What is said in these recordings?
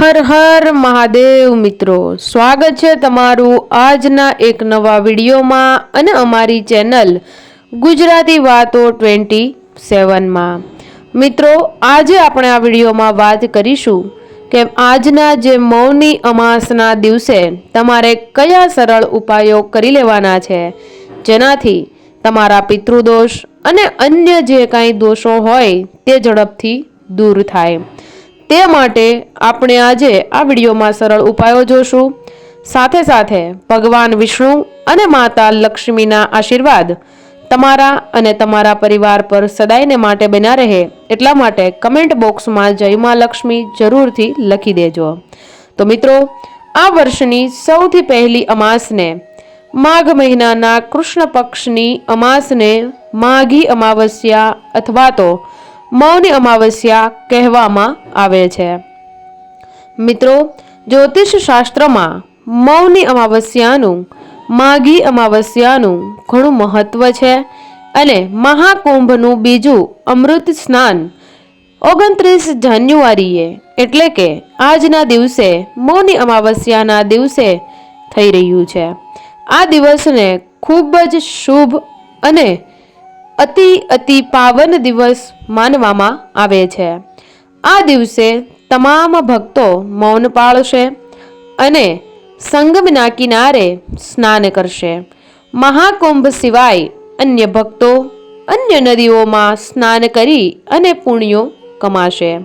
હર હર મહાદેવ મિત્રો. સ્વાગત છે તમારું આજના એક નવા વિડીયોમાં અને અમારી ચેનલ ગુજરાતી વાતો ટ્વેન્ટી સેવનમાં મિત્રો, આજે આપણે આ વિડીયોમાં વાત કરીશું કે આજના જે મૌની અમાસના દિવસે તમારે કયા સરળ ઉપાયો કરી લેવાના છે? જેનાથી તમારા પિતૃદોષ અને અન્ય જે કાંઈ દોષો હોય તે ઝડપથી દૂર થાય. તે માટે આપણે આજે આ વિડીયોમાં સરળ ઉપાયો જોશું. સાથે સાથે ભગવાન વિષ્ણુ અને માતા લક્ષ્મીના આશીર્વાદ તમારા અને તમારા પરિવાર પર સદાયને માટે બન્યા રહે એટલા માટે કમેન્ટ બોક્સમાં જય મા લક્ષ્મી જરૂરથી લખી દેજો. તો મિત્રો, આ વર્ષની સૌથી પહેલી અમાસને માઘ મહિનાના કૃષ્ણ પક્ષની અમાસને માઘી અમાવસ્યા અથવા તો મૌની અમાવસ્યા કહેવામાં આવે છે. મિત્રો, જ્યોતિષ શાસ્ત્રમાં મૌની અમાવસ્યાનું, માઘી અમાવસ્યાનું ઘણું મહત્વ છે અને મહાકુંભનું બીજું અમૃત સ્નાન ઓગણત્રીસ જાન્યુઆરીએ એટલે કે આજના દિવસે મૌની અમાવસ્યાના દિવસે થઈ રહ્યું છે. આ દિવસને ખૂબ જ શુભ અને અતિ અતિ પાવન દિવસ માનવામાં આવે છે. આ દિવસે તમામ ભક્તો મૌન પાળશે અને સંગમના કિનારે સ્નાન કરશે. મહાકુંભ સિવાય અન્ય ભક્તો અન્ય નદીઓમાં સ્નાન કરી અને પુણ્યો કમાશે.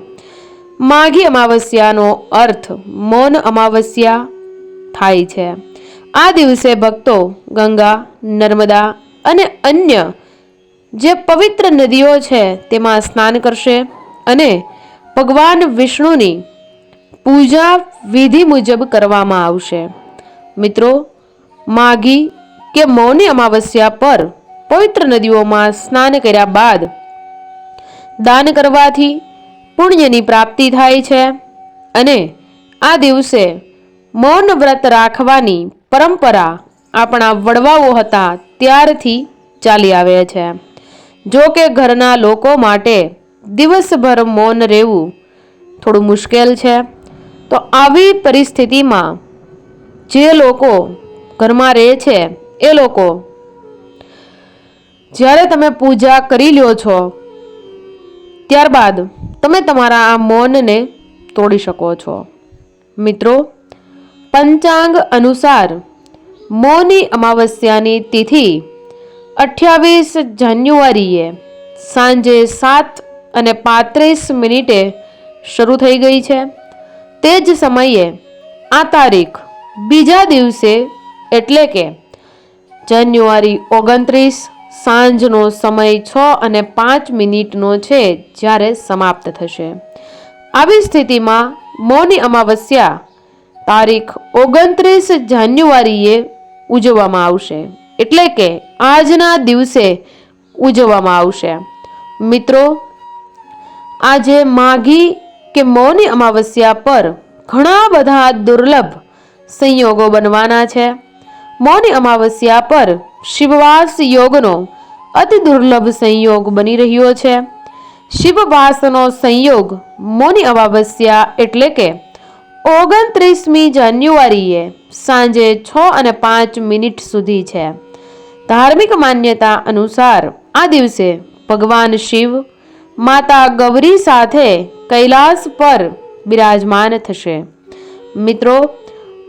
માઘી અમાવસ્યાનો અર્થ મૌન અમાવસ્યા થાય છે. આ દિવસે ભક્તો ગંગા, નર્મદા અને અન્ય જે પવિત્ર નદીઓ છે, તેમાં સ્નાન કરશે અને ભગવાન વિષ્ણુની પૂજા વિધિ મુજબ કરવામાં આવશે. મિત્રો માઘી કે મૌની અમાવસ્યા પર પવિત્ર નદીઓમાં સ્નાન કર્યા બાદ દાન કરવાથી પુણ્યની પ્રાપ્તિ થાય છે અને આ દિવસે મૌન વ્રત રાખવાની પરંપરા આપણા વડવાઓ હતા ત્યારથી ચાલી આવે છે. જો કે ઘરના લોકો માટે દિવસભર મૌન રહેવું થોડું મુશ્કેલ છે. તો આવી પરિસ્થિતિમાં જે લોકો ઘરમાં રહે છે, એ લોકો જ્યારે તમે પૂજા કરી લ્યો છો, ત્યારબાદ તમે તમારા આ મૌનને તોડી શકો છો. મિત્રો, પંચાંગ અનુસાર મૌની અમાવસ્યાની તિથિ અઠ્યાવીસ જાન્યુઆરીએ સાંજે સાત અને પાંત્રીસ મિનિટે શરૂ થઈ ગઈ છે. તે જ સમયે આ તારીખ બીજા દિવસે એટલે કે જાન્યુઆરી ઓગણત્રીસ સાંજનો સમય છ અને પાંચ મિનિટનો છે જ્યારે સમાપ્ત થશે. આવી સ્થિતિમાં મૌની અમાવસ્યા તારીખ ઓગણત્રીસ જાન્યુઆરીએ ઉજવવામાં આવશે. એટલે કે આજના દિવસે ઉજવવામાં આવશે. મિત્રો, આજે માઘી કે મૌની અમાવસ્યા પર ઘણા બધા દુર્લભ સંયોગો બનવાના છે. મૌની અમાવસ્યા પર શિવવાસ યોગનો અતિ દુર્લભ સંયોગ બની રહ્યો છે. શિવવાસનો સંયોગ મૌની અમાવસ્યા એટલે કે ઓગણત્રીસમી જાન્યુઆરીએ સાંજે છ અને પાંચ મિનિટ સુધી છે. ધાર્મિક માન્યતા અનુસાર આ દિવસે ભગવાન શિવ, માતા ગૌરી સાથે કૈલાસ પર બિરાજમાન થશે. મિત્રો,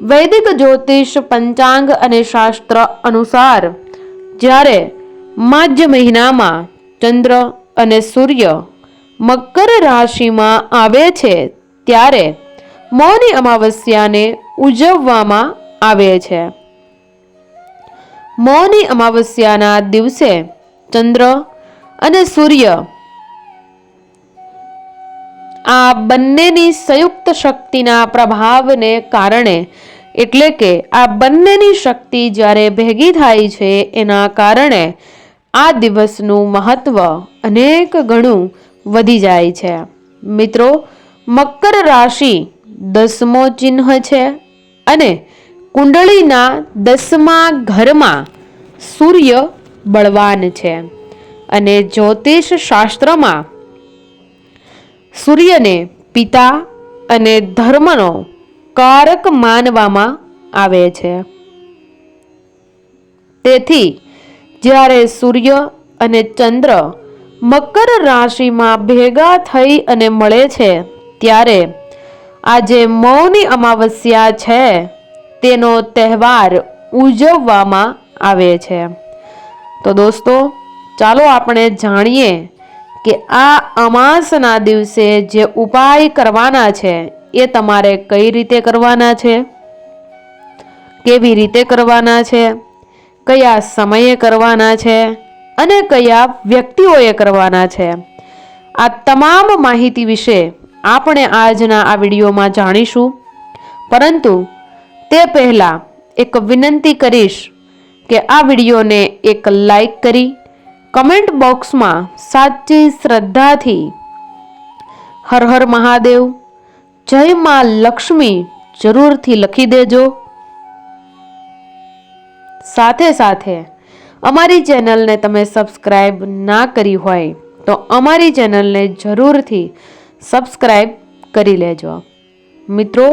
વૈદિક જ્યોતિષ, પંચાંગ અને શાસ્ત્ર અનુસાર જ્યારે માધ્ય મહિનામાં ચંદ્ર અને સૂર્ય મકર રાશિમાં આવે છે, ત્યારે મૌની અમાવસ્યાને ઉજવવામાં આવે છે. મૌની અમાવસ્યાના દિવસે ચંદ્ર અને સૂર્ય આ બંનેની સંયુક્ત શક્તિના પ્રભાવને કારણે, એટલે કે આ બંનેની શક્તિ જ્યારે ભેગી થાય છે એના કારણે આ દિવસનું મહત્વ અનેક ગણું વધી જાય છે. મિત્રો, મકર રાશિ દસમો ચિહ્ન છે અને કુંડળીના દસમા ઘરમાં સૂર્ય બળવાન છે. અને જ્યોતિષ શાસ્ત્રમાં સૂર્યને પિતા અને ધર્મનો કારક માનવામાં આવે છે. તેથી જ્યારે સૂર્ય અને ચંદ્ર મકર રાશિમાં ભેગા થઈ અને મળે છે, ત્યારે આજે મૌની અમાવસ્યા છે. તેનો તહેવાર ઉજવવામાં આવે છે. તો દોસ્તો, ચાલો આપણે જાણીએ કે આ અમાસના દિવસે જે ઉપાય કરવાના છે, એ તમારે કઈ રીતે કરવાના છે? કેવી રીતે કરવાના છે? કયા સમયે કરવાના છે? અને કયા વ્યક્તિઓએ કરવાના છે? આ તમામ માહિતી વિશે આપણે આજના આ વિડીયોમાં જાણીશું. પરંતુ તે પહેલાં એક વિનંતી કરીશ કે આ વિડીયોને એક લાઈક કરી, કમેન્ટ બોક્સમાં સાચી શ્રદ્ધાથી હર હર મહાદેવ, જય માં લક્ષ્મી જરૂરથી લખી દેજો. સાથે સાથે અમારી ચેનલને તમે સબસ્ક્રાઈબ ના કરી હોય તો અમારી ચેનલને જરૂરથી સબસ્ક્રાઈબ કરી લેજો. મિત્રો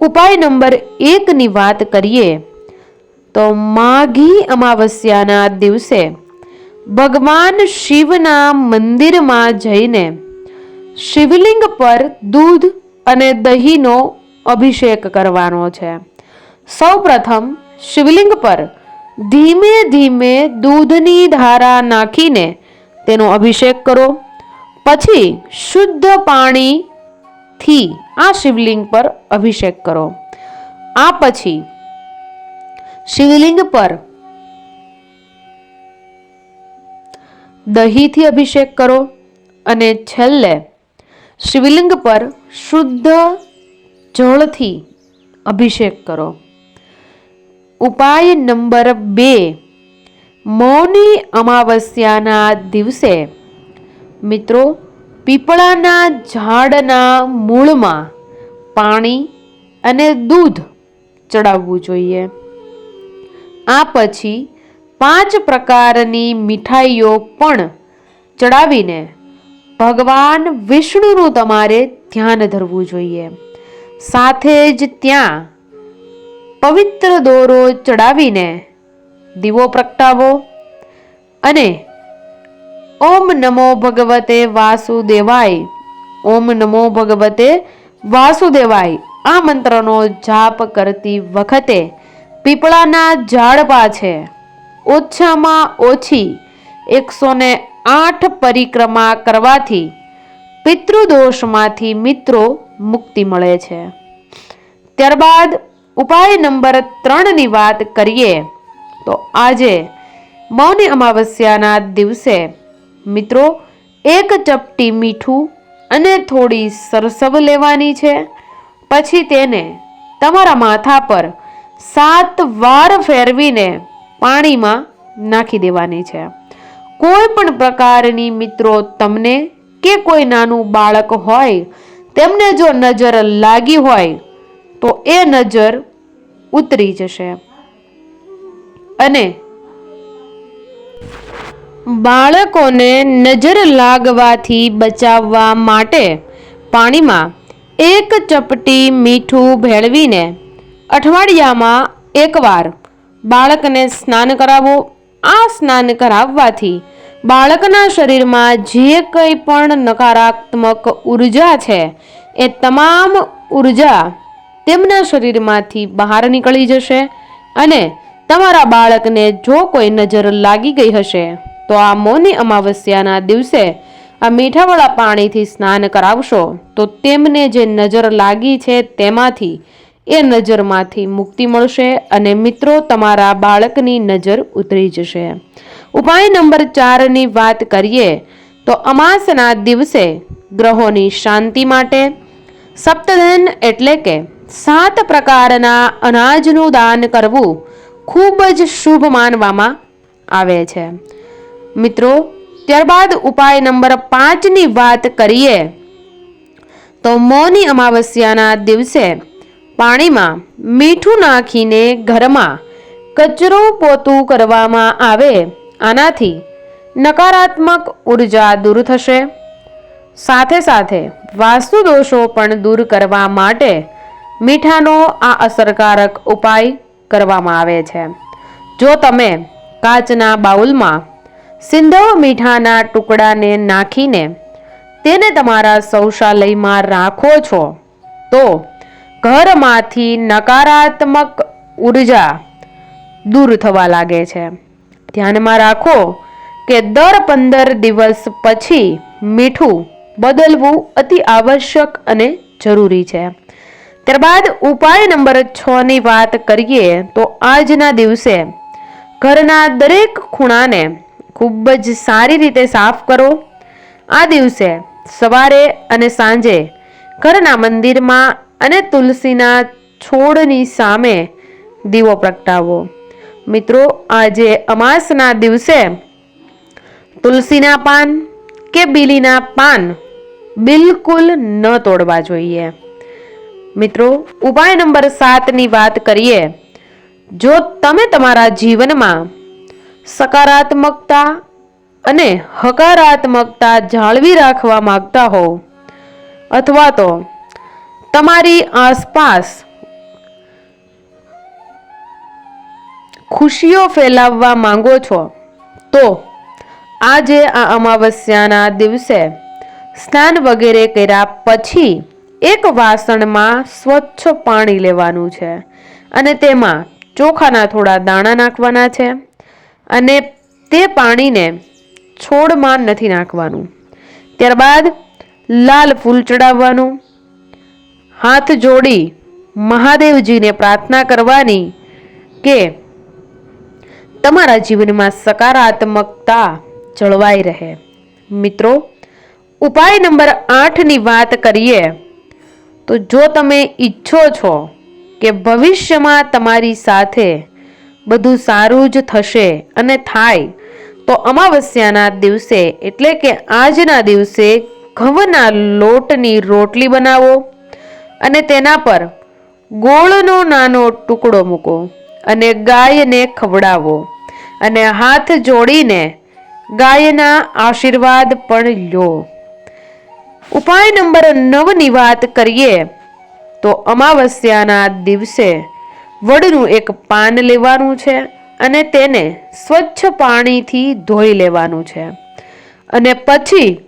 ઉપાય નંબર એકની વાત કરીએ, તો માઘી અમાવસ્યાના દિવસે ભગવાન શિવના મંદિરમાં જઈને શિવલિંગ પર દૂધ અને દહીંનો અભિષેક કરવાનો છે. સૌપ્રથમ શિવલિંગ પર ધીમે ધીમે દૂધની ધારા નાખીને તેનો અભિષેક કરો, પછી શુદ્ધ પાણીથી આ શિવલિંગ પર અભિષેક કરો. આ પછી શિવલિંગ પર દહીંથી અભિષેક કરો અને છેલ્લે શિવલિંગ પર શુદ્ધ જળથી અભિષેક કરો. ઉપાય નંબર બે, મૌની અમાવસ્યાના દિવસે મિત્રો પીપળાના ઝાડના મૂળમાં પાણી અને દૂધ ચડાવવું જોઈએ. આ પછી પાંચ પ્રકારની મીઠાઈઓ પણ ચડાવીને ભગવાન વિષ્ણુનું તમારે ધ્યાન ધરવું જોઈએ. સાથે જ ત્યાં પવિત્ર દોરો ચડાવીને દીવો પ્રગટાવો અને ઓમ નમો ભગવતે વાસુદેવાય. ઓમ નમો ભગવતે વાસુદેવાય. આ મંત્રનો જાપ કરતી વખતે પીપળાના ઝાડ પાછે ઓછામાં ઓછી એકસો ને આઠ પરિક્રમા કરવાથી પિતૃદોષમાંથી મિત્રો મુક્તિ મળે છે. ત્યારબાદ ઉપાય નંબર ત્રણની વાત કરીએ, તો આજે મૌની અમાવસ્યાના દિવસે મિત્રો, એક ચપટી મીઠું અને થોડી સરસવ લેવાની છે. પછી તેને તમારા માથા પર સાત વાર ફેરવીને પાણીમાં નાખી દેવાની છે. કોઈ પણ પ્રકારની મિત્રો તમને કે કોઈ નાનું બાળક હોય, તેમને જો નજર લાગી હોય, તો એ નજર ઉતરી જશે. અને બાળકોને નજર લાગવાથી બચાવવા માટે પાણીમાં એક ચપટી મીઠું ભેળવીને અઠવાડિયામાં એકવાર બાળકને સ્નાન કરાવો. આ સ્નાન કરાવવાથી બાળકના શરીરમાં જે કંઈ પણ નકારાત્મક ઊર્જા છે, એ તમામ ઊર્જા તેમના શરીરમાંથી બહાર નીકળી જશે અને તમારા બાળકને જો કોઈ નજર લાગી ગઈ હશે તો આ મૌની અમાવસ્યાના દિવસે આ મીઠાવાળા પાણીથી સ્નાન કરાવશો. તો તેમને જે નજર લાગી છે તેમાંથી એ નજરમાંથી મુક્તિ મળશે અને મિત્રો તમારા બાળકની નજર ઉતરી જશે. ઉપાય નંબર ચારની વાત કરીએ તો અમાસના દિવસે ગ્રહોની શાંતિ માટે સપ્તધન એટલે કે સાત પ્રકારના અનાજનું દાન કરવું ખૂબ જ શુભ માનવામાં આવે છે. મિત્રો, ત્યારબાદ ઉપાય નંબર પાંચની વાત કરીએ. તો મૌની અમાવસ્યાના દિવસે પાણીમાં મીઠું નાખીને ઘરમાં કચરો પોતું કરવામાં આવે, આનાથી નકારાત્મક ઊર્જા દૂર થશે. સાથે સાથે વાસ્તુ દોષો પણ દૂર કરવા માટે મીઠાનો આ અસરકારક ઉપાય કરવામાં આવે છે. જો તમે કાચના બાઉલમાં સિંધવ મીઠાના ટુકડાને નાખીને તેને તમારા શૌચાલયમાં રાખો છો, તો ઘરમાંથી નકારાત્મક ઊર્જા દૂર થવા લાગે છે. ધ્યાનમાં રાખો કે દર પંદર દિવસ પછી મીઠું બદલવું અતિ આવશ્યક અને જરૂરી છે. ત્યારબાદ ઉપાય નંબર છ ની વાત કરીએ, તો આજના દિવસે ઘરના દરેક ખૂણાને ખૂબ જ સારી રીતે સાફ કરો. આ દિવસે સવારે અને સાંજે ઘરના મંદિરમાં અને તુલસીના છોડની સામે દીવો પ્રગટાવો. મિત્રો, આજે અમાસના દિવસે તુલસીના પાન કે બીલીના પાન બિલકુલ ન તોડવા જોઈએ. મિત્રો, ઉપાય નંબર સાતની વાત કરીએ. જો તમે તમારા જીવનમાં સકારાત્મકતા અને હકારાત્મકતા જાળવી રાખવા માંગતા હો. અથવા તો, તમારી આસપાસ ખુશીઓ ફેલાવવા માંગો છો, તો આજે આ અમાવસ્યાના દિવસે સ્નાન વગેરે કર્યા પછી એક વાસણમાં સ્વચ્છ પાણી લેવાનું છે. અને તેમાં ચોખાના થોડા દાણા નાખવાના છે. અને તે પાણીને છોડમાં નથી નાખવાનું. ત્યારબાદ લાલ ફૂલ ચડાવવાનું. હાથ જોડી મહાદેવજીને પ્રાર્થના કરવાની કે તમારા જીવનમાં સકારાત્મકતા જળવાઈ રહે. મિત્રો, ઉપાય નંબર આઠની વાત કરીએ તો જો તમે ઈચ્છો છો કે ભવિષ્યમાં તમારી સાથે બધું સારું જ થશે અને થાય. તો અમાવસ્યાના દિવસે એટલે કે આજના દિવસે ઘઉંના લોટની રોટલી બનાવો અને તેના પર ગોળનો નાનો ટુકડો મૂકો અને ગાયને ખવડાવો અને હાથ જોડીને ગાયના આશીર્વાદ પણ લો. ઉપાય નંબર નવની વાત કરીએ તો અમાવસ્યાના દિવસે વડનું એક પાન લેવાનું છે અને તેને સ્વચ્છ પાણીથી ધોઈ લેવાનું છે. અને પછી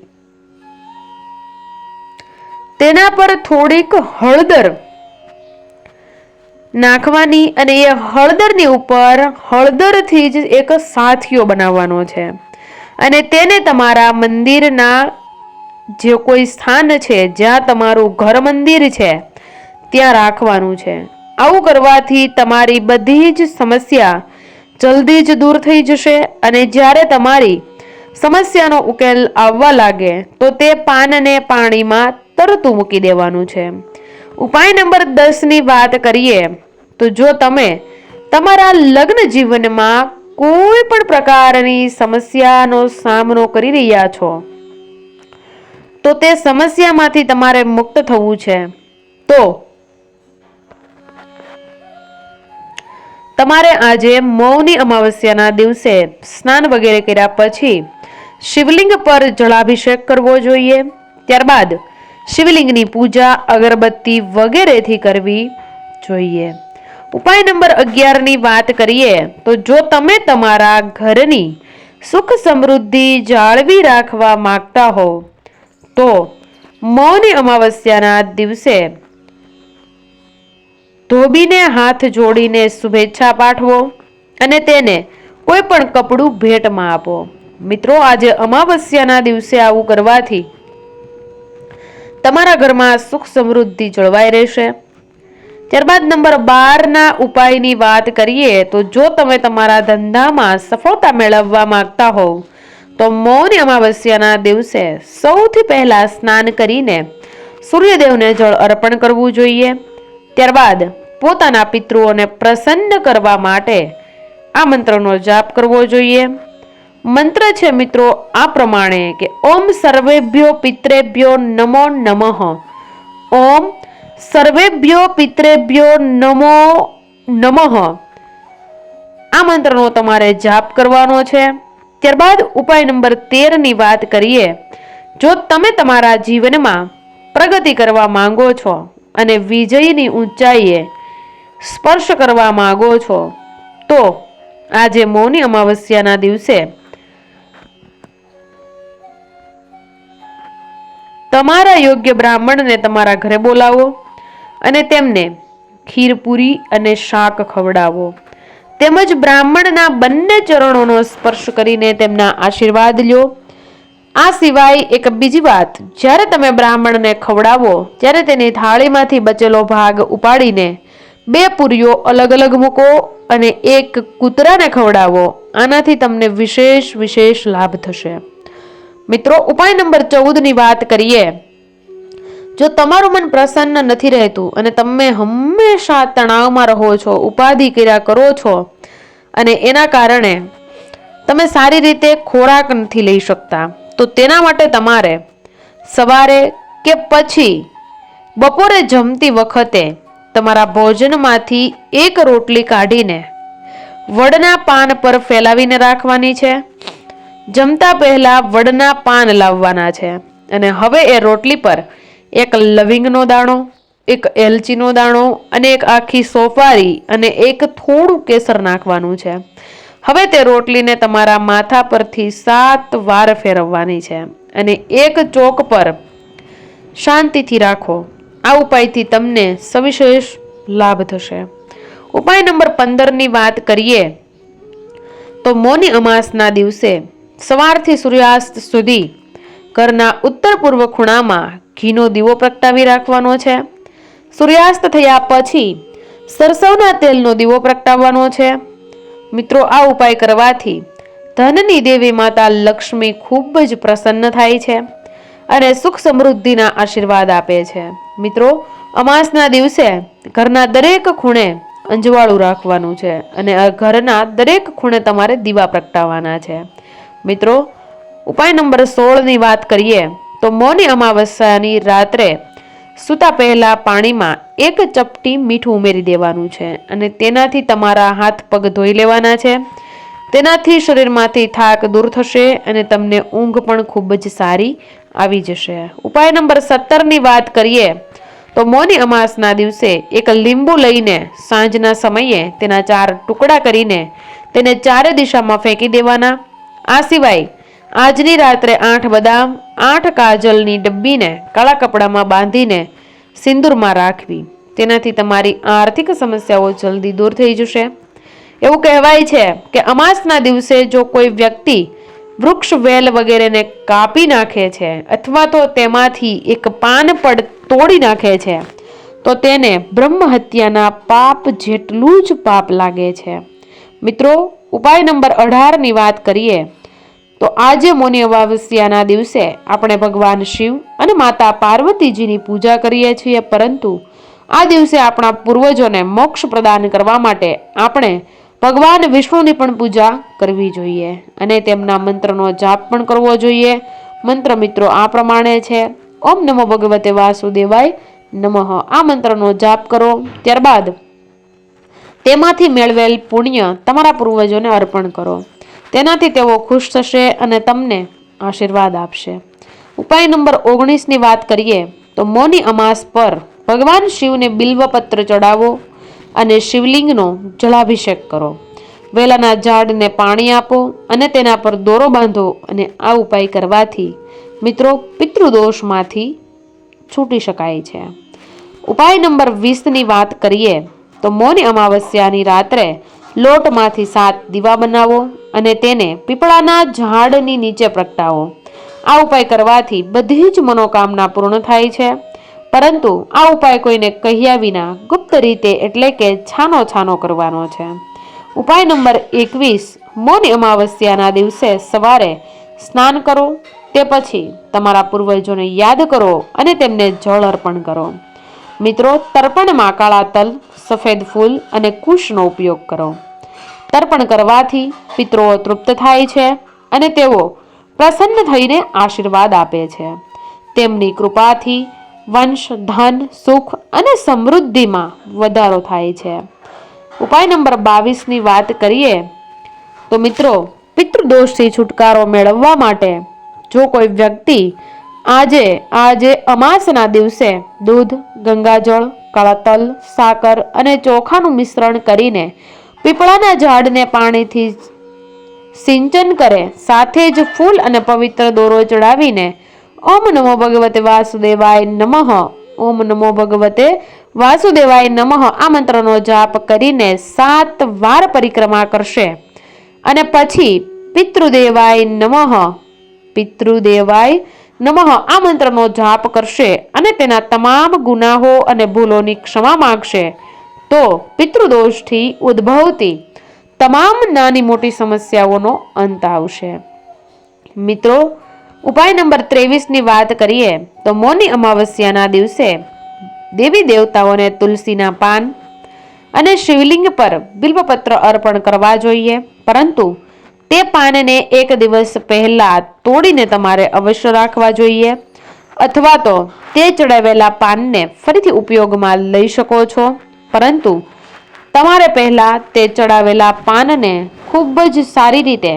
તેના પર થોડીક હળદર નાખવાની અને એ હળદરની ઉપર હળદરથી જ એક સાથીઓ બનાવવાનો છે. અને તેને તમારા મંદિરના જે કોઈ સ્થાન છે, જ્યાં તમારું ઘર મંદિર છે, ત્યાં રાખવાનું છે. આવું કરવાથી તમારી બધી જ સમસ્યા જલ્દી જ દૂર થઈ જશે અને જ્યારે તમારી સમસ્યાનો ઉકેલ આવવા લાગે, તો તે પાનને પાણીમાં તરતું મૂકી દેવાનું છે. ઉપાય નંબર દસની વાત કરીએ, તો જો તમે તમારા લગ્ન જીવનમાં કોઈ પણ પ્રકારની સમસ્યાનો સામનો કરી રહ્યા છો, તો તે સમસ્યામાંથી તમારે મુક્ત થવું છે. તો તમારે આજે મૌની અમાવસ્યાના દિવસે સ્નાન વગેરે કર્યા પછી શિવલિંગ પર જળાભિષેક કરવો જોઈએ. ત્યારબાદ શિવલિંગની પૂજા અગરબત્તી વગેરેથી કરવી જોઈએ. ઉપાય નંબર અગિયારની વાત કરીએ તો જો તમે તમારા ઘરની સુખ સમૃદ્ધિ જાળવી રાખવા માગતા હો, તો મૌની અમાવસ્યાના દિવસે ધોબીને હાથ જોડીને શુભેચ્છા પાઠવો અને તેને કોઈ પણ કપડું ભેટમાં આપો. મિત્રો, આજે અમાવસ્યાના દિવસે આવું કરવાથી તમારા ઘરમાં સુખ સમૃદ્ધિ જળવાઈ રહેશે. ત્યારબાદ નંબર બારના ઉપાયની વાત કરીએ તો જો તમે તમારા ધંધામાં સફળતા મેળવવા માંગતા હોવ, તો મૌન અમાવસ્યાના દિવસે સૌથી પહેલા સ્નાન કરીને સૂર્યદેવને જળ અર્પણ કરવું જોઈએ. ત્યારબાદ પોતાના પિતૃઓને પ્રસન્ન કરવા માટે આ મંત્રનો જાપ કરવો જોઈએ. મંત્ર છે મિત્રો આ પ્રમાણે કે, ઓમ સર્વેભ્યો પિતરેભ્યો નમો નમઃ. ઓમ સર્વેભ્યો પિતરેભ્યો નમો નમઃ. આ મંત્રનો તમારે જાપ કરવાનો છે. ત્યારબાદ ઉપાય નંબર તેરની વાત કરીએ. જો તમે તમારા જીવનમાં પ્રગતિ કરવા માંગો છો અને વિજયની ઊંચાઈએ સ્પર્શ કરવા માગો છો, તો આજે મૌની અમાવસ્યાના દિવસે તમારા યોગ્ય બ્રાહ્મણને તમારા ઘરે બોલાવો અને તેમને ખીરપુરી અને શાક ખવડાવો. તેમજ બ્રાહ્મણના બંને ચરણોનો સ્પર્શ કરીને તેમના આશીર્વાદ લ્યો આ સિવાય એક બીજી વાત, જ્યારે તમે બ્રાહ્મણને ખવડાવો, ત્યારે તેની થાળીમાંથી બચેલો ભાગ ઉપાડીને બે પૂરીઓ અલગ અલગ મૂકો અને એક કૂતરાને ખવડાવો. આનાથી તમને વિશેષ વિશેષ લાભ થશે. મિત્રો, ઉપાય નંબર ચૌદની વાત કરીએ. જો તમારું મન પ્રસન્ન નથી રહેતું અને તમે હંમેશા તણાવમાં રહો છો, ઉપાધિ કર્યા કરો છો અને એના કારણે તમે સારી રીતે ખોરાક નથી લઈ શકતા, તો તેના માટે તમારે સવારે કે પછી બપોરે જમતી વખતે તમારા ભોજનમાંથી એક રોટલી કાઢીને વડના પાન પર ફેલાવીને રાખવાની છે. જમતા પહેલા વડના પાન લાવવાના છે અને હવે એ રોટલી પર એક લવિંગનો દાણો, એક એલચીનો દાણો અને એક આખી સોપારી અને એક થોડું કેસર નાખવાનું છે. હવે તે રોટલીને તમારા માથા પરથી સાત વાર ફેરવવાની છે અને એક ચોક પર શાંતિથી રાખો. આ ઉપાયથી તમને સવિશેષ લાભ થશે. ઉપાય નંબર પંદરની વાત કરીએ, તો મોની અમાસના દિવસે સવારથી સૂર્યાસ્ત સુધી ઘરના ઉત્તર પૂર્વ ખૂણામાં ઘીનો દીવો પ્રગટાવી રાખવાનો છે. સૂર્યાસ્ત થયા પછી સરસવના તેલનો દીવો પ્રગટાવવાનો છે. મિત્રો, આ ઉપાય કરવાથી ધનની દેવી માતા લક્ષ્મી ખૂબ જ પ્રસન્ન થાય છે અને સુખ સમૃદ્ધિના આશીર્વાદ આપે છે. મિત્રો, અમાસના દિવસે ઘરના દરેક ખૂણે અંજવાળું રાખવાનું છે અને ઘરના દરેક ખૂણે તમારે દીવા પ્રગટાવવાના છે. મિત્રો, ઉપાય નંબર સોળની વાત કરીએ તો મૌની અમાવસ્યાની રાત્રે સૂતા પહેલાં પાણીમાં એક ચપટી મીઠું ઉમેરી દેવાનું છે અને તેનાથી તમારા હાથ પગ ધોઈ લેવાના છે. તેનાથી શરીરમાંથી થાક દૂર થશે અને તમને ઊંઘ પણ ખૂબ જ સારી આવી જશે. ઉપાય નંબર સત્તરની વાત કરીએ, તો મૌની અમાસના દિવસે એક લીંબુ લઈને સાંજના સમયે તેના ચાર ટુકડા કરીને તેને ચારે દિશામાં ફેંકી દેવાના. આ સિવાય આજની રાત્રે આઠ બદામ, આઠ કાજલની ડબ્બીને કાળા કપડામાં બાંધીને સિંદૂરમાં રાખવી. તેનાથી તમારી આર્થિક સમસ્યાઓ જલ્દી દૂર થઈ જશે. એવું કહેવાય છે કે અમાસના દિવસે જો કોઈ વ્યક્તિ વૃક્ષ વેલ વગેરેને કાપી નાખે છે અથવા તો તેમાંથી એક પાન પણ તોડી નાખે છે, તો તેને બ્રહ્મ હત્યાના પાપ જેટલું જ પાપ લાગે છે. મિત્રો, ઉપાય નંબર અઢારની વાત કરીએ, તો આજે મૌની અમાવસ્યાના દિવસે આપણે ભગવાન શિવ અને માતા પાર્વતીજીની પૂજા કરીએ છીએ, પરંતુ આ દિવસે આપણા પૂર્વજોને મોક્ષ પ્રદાન કરવા માટે આપણે ભગવાન વિષ્ણુની પણ પૂજા કરવી જોઈએ અને તેમના મંત્રનો જાપ પણ કરવો જોઈએ. મંત્ર મિત્રો આ પ્રમાણે છે. ઓમ નમો ભગવતે વાસુદેવાય નમઃ. આ મંત્રનો જાપ કરો. ત્યારબાદ તેમાંથી મેળવેલ પુણ્ય તમારા પૂર્વજોને અર્પણ કરો. તેનાથી તેઓ ખુશ થશે અને તમને આશીર્વાદ આપશે. ઉપાય નંબર ઓગણીસની વાત કરીએ તો મૌની અમાસ પર ભગવાન શિવને બિલ્વપત્ર ચડાવો અને શિવલિંગનો જળાભિષેક કરો. વેલાના ઝાડને પાણી આપો અને તેના પર દોરો બાંધો અને આ ઉપાય કરવાથી મિત્રો પિતૃદોષમાંથી છૂટી શકાય છે. ઉપાય નંબર વીસની વાત કરીએ તો મૌની અમાવસ્યાની રાત્રે લોટમાંથી સાત દીવા બનાવો અને તેને પીપળાના ઝાડની નીચે પ્રગટાવો. આ ઉપાય કરવાથી બધી જ મનોકામના પૂર્ણ થાય છે. પરંતુ આ ઉપાય કોઈને કહ્યા વિના ગુપ્ત રીતે એટલે કે છાનો છાનો કરવાનો છે. ઉપાય નંબર એકવીસ, મૌની અમાવસ્યાના દિવસે સવારે સ્નાન કરો, તે પછી તમારા પૂર્વજોને યાદ કરો અને તેમને જળ અર્પણ કરો. મિત્રો તર્પણમાં કાળા તલ, સફેદ ફૂલ અને કુશનો ઉપયોગ કરો. તર્પણ કરવાથી પિત્રો તૃપ્ત થાય છે અને તેઓ પ્રસન્ન થઈને આશીર્વાદ આપે છે. તેમની કૃપાથી વંશ, ધન, સુખ અને સમૃદ્ધિમાં વધારો થાય છે. ઉપાય નંબર બાવીસની વાત કરીએ તો મિત્રો, પિતૃદોષથી છુટકારો મેળવવા માટે જો કોઈ વ્યક્તિ આજે આજે અમાસના દિવસે દૂધ, ગંગાજળ કાળા સાકર અને ચોખાનું મિશ્રણ કરીને પીપળાના ઝાડને પાણીથી સિંચન કરે, સાથે જ ફૂલ અને પવિત્ર દોરો ચડાવીને ઓમ નમો ભગવતે વાસુદેવાય નમઃ. ઓમ નમો ભગવતે વાસુદેવાય નમઃ. આ મંત્રનો જાપ કરીને સાત વાર પરિક્રમા કરશે. અને પછી પિતૃદેવાય નમઃ. પિતૃદેવાય નમઃ. આ મંત્રનો જાપ કરશે અને તેના તમામ ગુનાહો અને ભૂલોની ક્ષમા માગશે. તો પિતૃદોષથી ઉદ્ભવતી તમામ નાની મોટી સમસ્યાઓનો અંત આવશે. મિત્રો ઉપાય નંબર ત્રેવીસની વાત કરીએ તો મૌની અમાવસ્યાના દિવસે દેવી દેવતાઓને તુલસીના પાન અને શિવલિંગ પર બિલ્વપત્ર અર્પણ કરવા જોઈએ. પરંતુ તે પાનને એક દિવસ પહેલાં તોડીને તમારે અવશ્ય રાખવા જોઈએ. અથવા તો તે ચડાવેલા પાનને ફરીથી ઉપયોગમાં લઈ શકો છો. પરંતુ તમારે પહેલાં તે ચડાવેલા પાનને ખૂબ જ સારી રીતે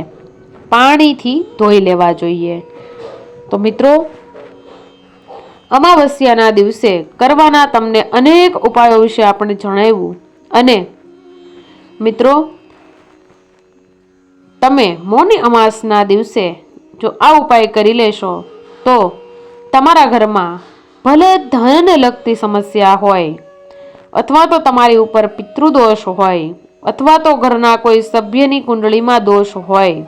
પાણીથી ધોઈ લેવા જોઈએ. તો મિત્રો, અમાવસ્યાના દિવસે કરવાના તમને અનેક ઉપાયો વિશે આપણે જણાવ્યું. અને મિત્રો, તમે મૌની અમાસના દિવસે જો આ ઉપાય કરી લેશો, તો તમારા ઘરમાં ભલે ધનને લગતી સમસ્યા હોય, અથવા તો તમારી ઉપર પિતૃદોષ હોય, અથવા તો ઘરના કોઈ સભ્યની કુંડળીમાં દોષ હોય,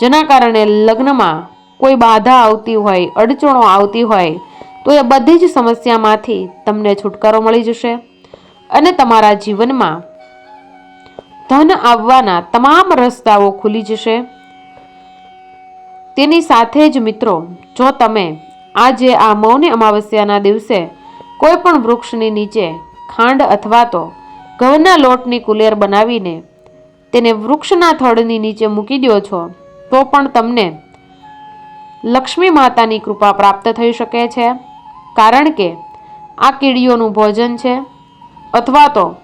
જેના કારણે લગ્નમાં કોઈ બાધા આવતી હોય, અડચણો આવતી હોય, તો એ બધી જ સમસ્યામાંથી તમને છુટકારો મળી જશે. અને તમારા જીવનમાં ધન આવવાના તમામ રસ્તાઓ ખુલી જશે. તેની સાથે જ મિત્રો, જો તમે આજે આ મૌની અમાવસ્યાના દિવસે કોઈ પણ વૃક્ષની નીચે ખાંડ અથવા તો ઘઉંના લોટની કુલેર બનાવીને તેને વૃક્ષના થડની નીચે મૂકી દો છો, તો પણ તમને લક્ષ્મી માતાની કૃપા પ્રાપ્ત થઈ શકે છે. કારણ કે આ કીડીઓનું ભોજન છે. અથવા તો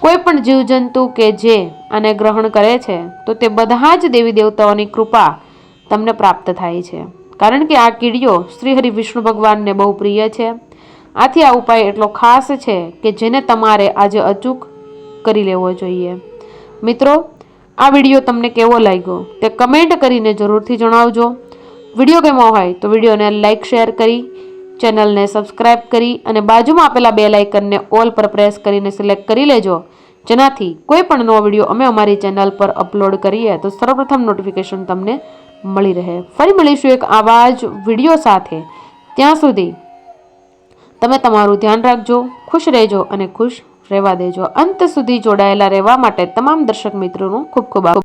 કોઈ પણ જીવજંતુ કે જે આને ગ્રહણ કરે છે, તો તે બધા જ દેવી દેવતાઓની કૃપા તમને પ્રાપ્ત થાય છે. કારણ કે આ કીડીઓ શ્રી હરિ વિષ્ણુ ભગવાનને બહુ પ્રિય છે. આથી આ ઉપાય એટલો ખાસ છે કે જેને તમારે આજે અચૂક કરી લેવો જોઈએ. મિત્રો, આ વીડિયો તમને કેવો લાગ્યો તે કમેન્ટ કરીને જરૂરથી જણાવજો. વીડિયો ગમ્યો હોય તો વિડીયોને લાઇક શેર કરી ચેનલને સબસ્ક્રાઇબ કરી અને બાજુમાં આપેલા બે લાઇકનને ઓલ પર પ્રેસ કરીને સિલેક્ટ કરી લેજો. જેનાથી કોઈ પણ નવો વીડિયો અમે અમારી ચેનલ પર અપલોડ કરીએ તો સર્વપ્રથમ નોટિફિકેશન તમને મળી રહે. ફરી મળીશું એક આવા જ વીડિયો સાથે. ત્યાં સુધી તમે તમારું ધ્યાન રાખજો, ખુશ રહેજો અને ખુશ રહેવા દેજો. અંત સુધી જોડાયેલા રહેવા માટે તમામ દર્શક મિત્રોનો ખૂબ ખૂબ આભાર.